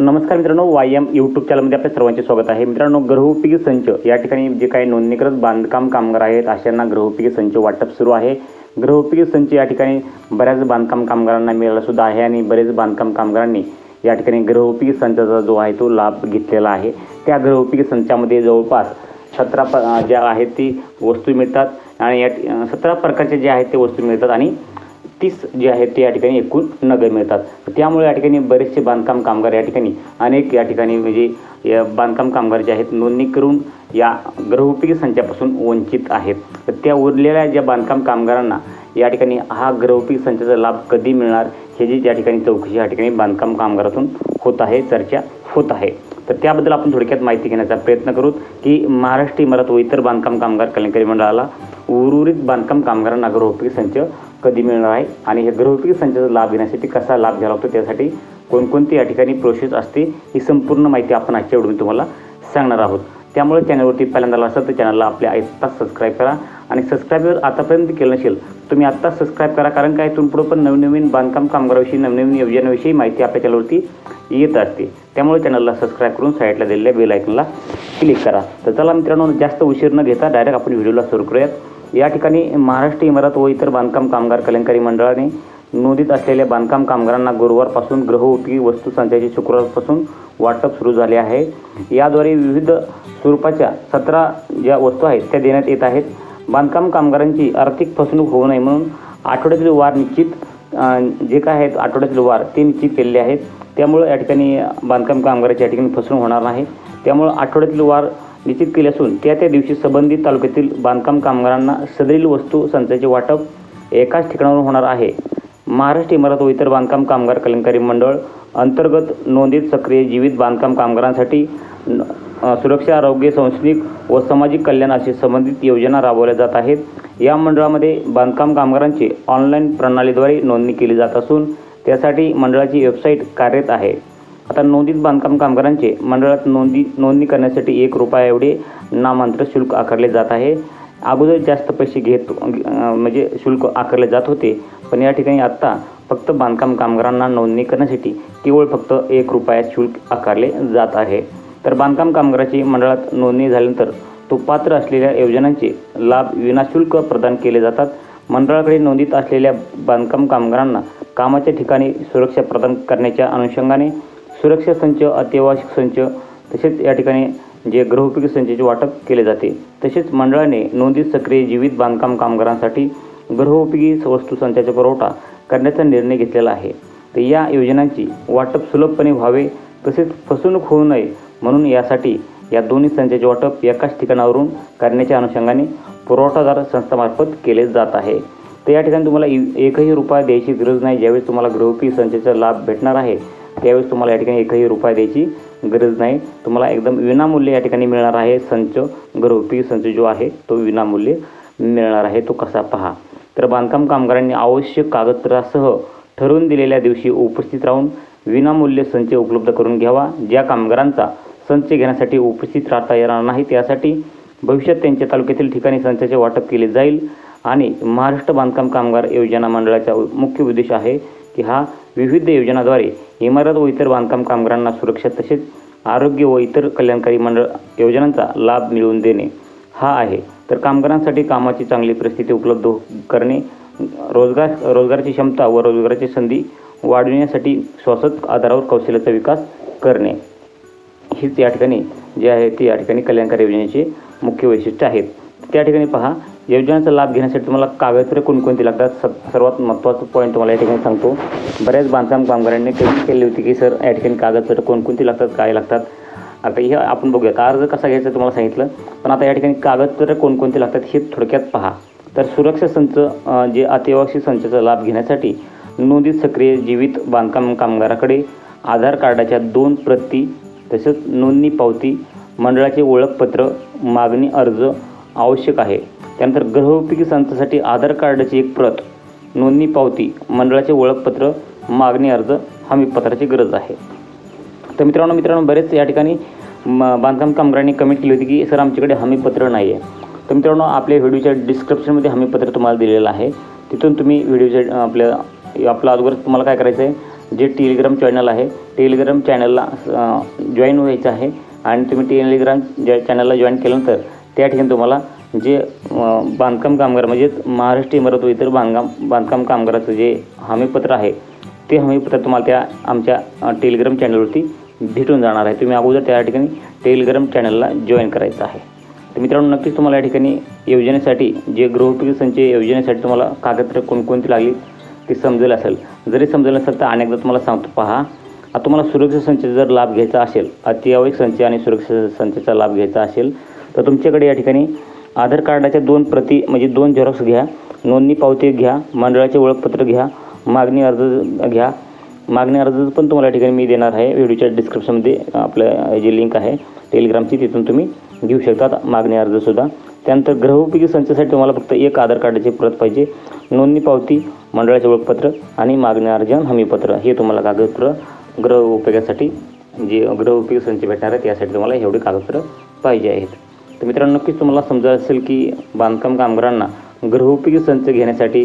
नमस्कार मित्रांनो Y M YouTube चॅनलमध्ये आपल्या सर्वांचे स्वागत आहे. मित्रांनो गृहोपयोगी संच या ठिकाणी जे काही नोंदणीकृत बांधकाम कामगार आहेत अशांना गृहोपयोगी संच वाटप सुरू आहे. गृहोपयोगी संच या ठिकाणी बऱ्याच बांधकाम कामगारांना मिळाला सुद्धा आहे आणि बरेच बांधकाम कामगारांनी या ठिकाणी गृहोपयोगी संचाचा जो आहे तो लाभ घेतलेला आहे. त्या गृहोपयोगी संचामध्ये जवळपास सतरा प ज्या आहेत ती वस्तू मिळतात आणि या सतरा प्रकारचे जे आहेत ते वस्तू मिळतात आणि तीस जे आहेत ते या ठिकाणी एकूण नगर मिळतात. त्यामुळे या ठिकाणी बरेचसे बांधकाम कामगार या ठिकाणी अनेक या ठिकाणी म्हणजे या बांधकाम कामगार जे आहेत नोंदणी करून या गृहोपयोगी संचापासून वंचित आहेत. तर त्या उरलेल्या ज्या बांधकाम कामगारांना या ठिकाणी हा गृहोपयोगी संचाचा लाभ कधी मिळणार हे जी या ठिकाणी चौकशी या ठिकाणी बांधकाम कामगारातून होत आहे चर्चा होत आहे. तर त्याबद्दल आपण थोडक्यात माहिती घेण्याचा प्रयत्न करू की महाराष्ट्र इमारत व इतर बांधकाम कामगार कल्याणकारी मंडळाला उर्वरित बांधकाम कामगारांना गृहोपयोगी संच कधी मिळणार आहे आणि हे गृहोपयोगी संचाचा लाभ घेण्यासाठी कसा लाभ घ्यावा लागतो त्यासाठी कोणकोणती या ठिकाणी प्रोसेस असते ही संपूर्ण माहिती आपण आजच्या व्हिडिओ तुम्हाला सांगणार आहोत. त्यामुळे चॅनलवरती पहिल्यांदा असेल तर चॅनलला आपल्या आत्ताच सबस्क्राईब करा. आणि सबस्क्राईबर आतापर्यंत केलं नसेल तुम्ही आत्ताच सबस्क्राईब करा. कारण काय इथून पुढं पण नवीन नवीन बांधकाम कामगाराविषयी नवनवीन योजनाविषयी माहिती आपल्या चॅनलवरती येत असते. त्यामुळे चॅनलला सबस्क्राईब करून साईडला दिलेल्या बेल आयकनला क्लिक करा. तर चला मित्रांनो जास्त उशीर न घेता डायरेक्ट आपण व्हिडिओला सुरू करूयात. या ठिकाणी महाराष्ट्र इमारत व इतर बांधकाम कामगार कल्याणकारी मंडळाने नोंदीत असलेल्या बांधकाम कामगारांना गुरुवारपासून गृहउपयोगी वस्तू संचाचे शुक्रवारपासून वाटप सुरू झाले आहे. याद्वारे विविध स्वरूपाच्या सतरा ज्या वस्तू आहेत त्या देण्यात येत आहेत. बांधकाम कामगारांची आर्थिक फसवणूक होऊ नये म्हणून आठवड्यातील वार निश्चित जे काय आहेत आठवड्यातील वार ते निश्चित केलेले आहेत. त्यामुळं या ठिकाणी बांधकाम कामगाराची या ठिकाणी फसवणूक होणार नाही. त्यामुळं आठवड्यातील वार निश्चित केले असून त्या त्या दिवशी संबंधित तालुक्यातील बांधकाम कामगारांना सदरील वस्तू संचाचे वाटप एकाच ठिकाणावरून होणार आहे. महाराष्ट्र इमारत व इतर बांधकाम कामगार कल्याणकारी मंडळ अंतर्गत नोंदीत सक्रिय जीवित बांधकाम कामगारांसाठी सुरक्षा आरोग्य शैक्षणिक व सामाजिक कल्याण अशी संबंधित योजना राबवल्या जात आहेत. या मंडळामध्ये बांधकाम कामगारांची ऑनलाईन प्रणालीद्वारे नोंदणी केली जात असून त्यासाठी मंडळाची वेबसाईट कार्यरत आहे. आता नोंदीत बांधकाम कामगारांचे मंडळात नोंदी नोंदणी करण्यासाठी एक रुपया एवढे नामांतर शुल्क आकारले जात आहे. अगोदर जास्त पैसे घेत म्हणजे शुल्क आकारले जात होते पण या ठिकाणी आत्ता फक्त बांधकाम कामगारांना नोंदणी करण्यासाठी केवळ फक्त एक रुपया शुल्क आकारले जात आहे. तर बांधकाम कामगाराची मंडळात नोंदणी झाल्यानंतर तो पात्र असलेल्या योजनांचे लाभ विनाशुल्क प्रदान केले जातात. मंडळाकडे नोंदीत असलेल्या बांधकाम कामगारांना कामाच्या ठिकाणी सुरक्षा प्रदान करण्याच्या अनुषंगाने सुरक्षा संच अत्यावश्यक संच तसेच या ठिकाणी जे गृहोपयोगी संचाचे वाटप केले जाते तसेच मंडळाने नोंदीत सक्रिय जीवित बांधकाम कामगारांसाठी गृहोपयोगी वस्तू संचाचा पुरवठा करण्याचा निर्णय घेतलेला आहे. तर या योजनांची वाटप सुलभपणे व्हावे तसेच फसवणूक होऊ नये म्हणून यासाठी या दोन्ही संचाचे वाटप एकाच ठिकाणावरून करण्याच्या अनुषंगाने पुरवठादार संस्थामार्फत केले जात आहे. तर या ठिकाणी तुम्हाला एकही रुपया द्यायची गरज नाही ज्यावेळेस तुम्हाला गृहोपयोगी संचाचा लाभ भेटणार आहे त्यावेळेस तुम्हाला या ठिकाणी एकही रुपया द्यायची गरज नाही. तुम्हाला एकदम विनामूल्य या ठिकाणी मिळणार आहे. संच गृहोपयोगी संच जो आहे तो विनामूल्य मिळणार आहे. तो कसा पहा? तर बांधकाम कामगारांनी आवश्यक कागदपत्रासह ठरवून दिलेल्या दिवशी उपस्थित राहून विनामूल्य संच उपलब्ध करून घ्यावा. ज्या कामगारांचा संच घेण्यासाठी उपस्थित राहता येणार नाही त्यासाठी भविष्यात त्यांच्या तालुक्यातील ठिकाणी संचाचे वाटप केले जाईल. आणि महाराष्ट्र बांधकाम कामगार योजना मंडळाचा मुख्य उद्देश आहे की हा विविध योजनाद्वारे इमारत व इतर बांधकाम कामगारांना सुरक्षा तसेच आरोग्य व इतर कल्याणकारी मंडळ योजनांचा लाभ मिळवून देणे हा आहे. तर कामगारांसाठी कामाची चांगली परिस्थिती उपलब्ध हो- करणे रोजगार रोजगाराची क्षमता व रोजगाराची संधी वाढविण्यासाठी श्वासत आधारावर कौशल्याचा विकास करणे. हीच या ठिकाणी जे आहे ते या ठिकाणी कल्याणकारी योजनेचे मुख्य वैशिष्ट्य आहेत. त्या ठिकाणी पहा योजनेचा लाभ घेण्यासाठी तुम्हाला कागदपत्रे कोणकोणती लागतात? स सर्वात महत्त्वाचं पॉईंट तुम्हाला या ठिकाणी सांगतो. बऱ्याच बांधकाम कामगारांनी कधी केली होती की सर या ठिकाणी कागदपत्र कोणकोणती लागतात? काय लागतात? आता हे आपण बघूया. अर्ज कसा घ्यायचा तुम्हाला सांगितलं? पण आता या ठिकाणी कागदपत्र कोणकोणती लागतात हे थोडक्यात पहा. तर सुरक्षा संच जे अत्यावश्यक संचाचा लाभ घेण्यासाठी नोंदीत सक्रिय जीवित बांधकाम कामगाराकडे आधार कार्डाच्या दोन प्रती तसेच नोंदणी पावती मंडळाचे ओळखपत्र मागणी अर्ज आवश्यक आहे. त्यानंतर गृहोपयोगी संस्थेसाठी आधार कार्डाची एक प्रत नोंदणी पावती मंडळाचे ओळखपत्र मागणी अर्ज हमीपत्राची गरज आहे. तर मित्रांनो मित्रांनो बरेच या ठिकाणी म बांधकाम कामगारांनी कमेंट केली होती की सर आमच्याकडे हमीपत्र नाही आहे तर मित्रांनो आपल्या व्हिडिओच्या डिस्क्रिप्शनमध्ये हमीपत्र तुम्हाला दिलेलं आहे. तिथून तुम्ही व्हिडिओच्या आपल्या आपल्या अगोदर तुम्हाला काय करायचं आहे जे टेलिग्राम चॅनल आहे टेलिग्राम चॅनलला जॉईन व्हायचं आहे आणि तुम्ही टेलिग्राम ज्या चॅनलला जॉईन केल्यानंतर त्या ठिकाणी तुम्हाला जे बांधकाम कामगार म्हणजेच महाराष्ट्र इमारत व इतर बांधकाम बांधकाम कामगाराचं जे हमीपत्र आहे ते हमीपत्र तुम्हाला त्या आमच्या टेलिग्राम चॅनलवरती भेटून जाणार आहे. तुम्ही अगोदर त्या ठिकाणी टेलिग्राम चॅनलला जॉईन करायचं आहे. तर मित्रांनो नक्कीच तुम्हाला या ठिकाणी योजनेसाठी जे गृहोपयोगी संचय योजनेसाठी तुम्हाला कागदपत्र कोणकोणती लागली ती समजेल असेल. जरी समजेल नसेल तर अनेकदा तुम्हाला सांगतो पहा. आता तुम्हाला सुरक्षा संचेचा जर लाभ घ्यायचा असेल अत्यावश्यक संच आणि सुरक्षा संचेचा लाभ घ्यायचा असेल तर तुमच्याकडे या ठिकाणी आधार कार्डाच्या दोन प्रती म्हणजे दोन झेरॉक्स घ्या नोंदणी पावती घ्या मंडळाचे ओळखपत्र घ्या मागणी अर्ज घ्या. मागणी अर्ज पण तुम्हाला ठिकाणी मी देणार आहे. व्हिडिओच्या डिस्क्रिप्शनमध्ये आपलं जे लिंक आहे टेलिग्रामची तिथून तुम्ही घेऊ शकता. मागणी अर्जसुद्धा त्यानंतर ग्रहउपयोगी संचासाठी तुम्हाला फक्त एक आधार कार्डाची प्रत पाहिजे. नोंदणी पावती मंडळाचे ओळखपत्र आणि मागणी अर्ज हमीपत्र. हे तुम्हाला कागदपत्र ग्रह उपयोगासाठी जे गृहोपयोगी संच भेटणार आहेत त्यासाठी तुम्हाला एवढी कागदपत्र पाहिजे आहेत. तर मित्रांनो नक्कीच तुम्हाला समजा असेल की बांधकाम कामगारांना गृहोपयोगी संच घेण्यासाठी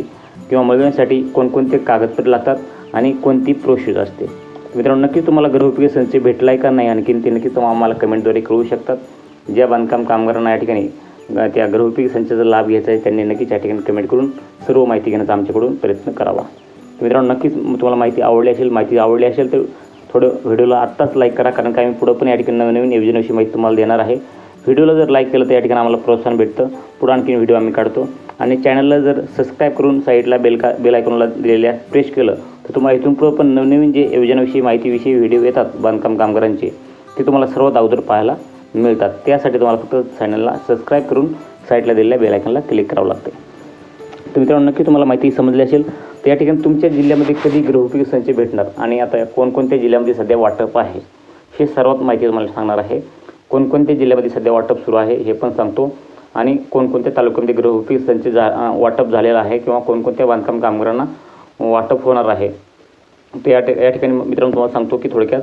किंवा मिळवण्यासाठी कोणकोणते कागदपत्र लागतात आणि कोणती प्रोसेस असते. मित्रांनो नक्कीच तुम्हाला गृहोपयोगी संच भेटला आहे का नाही आणखीन ते नक्कीच तुम्हाला आम्हाला कमेंटद्वारे कळवू शकतात. ज्या बांधकाम कामगारांना या ठिकाणी त्या गृहोपयोगी संचाचा लाभ घ्यायचा आहे त्यांनी नक्कीच या ठिकाणी कमेंट करून सर्व माहिती घेण्याचा आमच्याकडून प्रयत्न करावा. मित्रांनो नक्कीच तुम्हाला माहिती आवडली असेल माहिती आवडली असेल तर थोडं व्हिडिओला आत्ताच लाईक करा कारण काय मी पुढं पण या ठिकाणी नवीन नवीन योजनेविषयी माहिती तुम्हाला देणार आहे. व्हिडिओला जर लाईक केलं तर या ठिकाणी आम्हाला प्रोत्साहन भेटतं. पुढं आणखीन व्हिडिओ आम्ही काढतो. आणि चॅनलला जर सबस्क्राईब करून साईडला बेल का बेल आयकॉनला दिलेल्या प्रेस केलं तर तुम्हाला इथून पुढं पण नवनवीन जे योजनेविषयी माहितीविषयी व्हिडिओ येतात बांधकाम कामगारांचे ते तुम्हाला सर्वात अगोदर पाहायला मिळतात. त्यासाठी तुम्हाला फक्त चॅनलला सबस्क्राईब करून साईडला दिलेल्या बेल आयकॉनला क्लिक करावं लागते तर मित्रांनो नक्की तुम्हाला माहिती समजली असेल तर या ठिकाणी तुमच्या जिल्ह्यामध्ये कधी गृहोपयोगी संच भेटणार? आणि आता कोणकोणत्या जिल्ह्यामध्ये सध्या वाटप आहे? हे सर्वात माहिती तुम्हाला सांगणार आहे. कोणकोणत्या जिल्ह्यामध्ये सध्या वाटप सुरू आहे हे पण सांगतो. आणि कोणकोणत्या तालुक्यामध्ये गृहोपयोगी संच जा वाटप झालेला आहे किंवा कोणकोणत्या बांधकाम कामगारांना वाटप होणार आहे. तर या या ठिकाणी मित्रांनो तुम्हाला सांगतो की थोडक्यात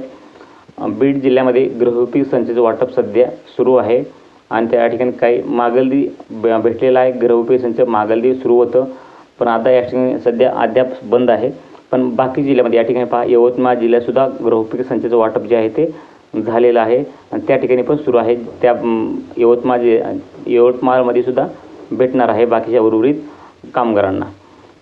बीड जिल्ह्यामध्ये गृहोपयोगी संचेचं वाटप सध्या सुरू आहे आणि त्या ठिकाणी काही मागलदी ब- भेटलेला आहे. गृहोपयोगी संच मागलदी सुरू होतं. पण आता या ठिकाणी सध्या अद्याप बंद आहे. पण बाकी जिल्ह्यामध्ये या ठिकाणी पहा यवतमाळ जिल्ह्यातसुद्धा गृहोपयोगी संचेचं वाटप जे आहे ते झालेलं आहे. आणि त्या ठिकाणी पण सुरू आहे. त्या यवतमाळ जे यवतमाळमध्ये सुद्धा भेटणार आहे बाकीच्या उर्वरित कामगारांना.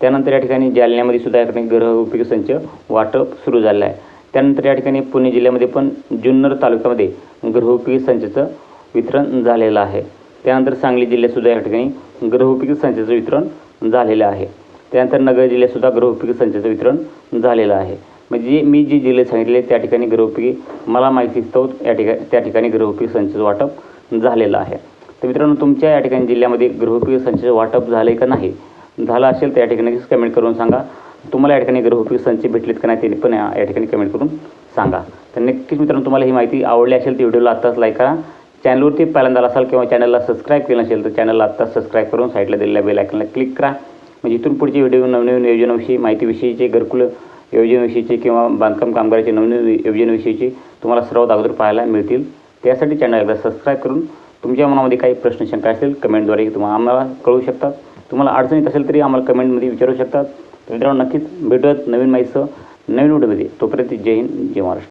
त्यानंतर या ठिकाणी जालन्यामध्ये सुद्धा या ठिकाणी गृहोपयोगी संच वाटप सुरू झालेलं आहे. त्यानंतर या ठिकाणी पुणे जिल्ह्यामध्ये पण जुन्नर तालुक्यामध्ये गृहोपयोगी संचाचं वितरण झालेलं आहे. त्यानंतर सांगली जिल्ह्यातसुद्धा या ठिकाणी गृहोपयोगी संचाचं वितरण झालेलं आहे. त्यानंतर नगर जिल्ह्यातसुद्धा गृहोपयोगी संचाचं वितरण झालेलं आहे. म्हणजे मी जे जिल्हे सांगितले त्या ठिकाणी गृहोपयोगी मला माहिती तो या ठिका त्या ठिकाणी गृहोपयोगी संचाचं वाटप झालेलं आहे. तर मित्रांनो तुमच्या या ठिकाणी जिल्ह्यामध्ये गृहोपयोगी संचाचं वाटप झालं आहे का नाही? झालं असेल तर या ठिकाणी कमेंट करून सांगा. तुम्हाला या ठिकाणी गृहोपयोगी संच भेटलेत का नाही ते पण या या ठिकाणी कमेंट करून सांगा. तर नक्कीच मित्रांनो तुम्हाला ही माहिती आवडली असेल तर व्हिडिओला आत्ताच लाईक करा. चॅनलवरती पहिल्यांदा असाल किंवा चॅनलला सबस्क्राईब केलं असेल तर चॅनलला आत्ताच सबस्क्राईब करून साईडला दिलेल्या बेल आयकनला क्लिक करा. म्हणजे इथून पुढचे व्हिडिओ नवनवीन योजनाविषयी माहितीविषयीचे घरकुल योजनेविषयीचे किंवा बांधकाम कामगाराची नवनवीन योजनेविषयीची तुम्हाला सर्वात अगोदर पाहायला मिळतील. त्यासाठी चॅनल एकदा सबस्क्राईब करून तुमच्या मनामध्ये काही प्रश्न शंका असेल कमेंटद्वारे तुम्हाला आम्हाला कळवू शकतात. तुम्हाला अडचणीत असेल तरी आम्हाला कमेंटमध्ये विचारू शकतात. मित्रांनो नक्कीच भेटत नवीन माहितीसह नवीन व्हिडिओमध्ये. तोपर्यंत जय हिंद जय महाराष्ट्र.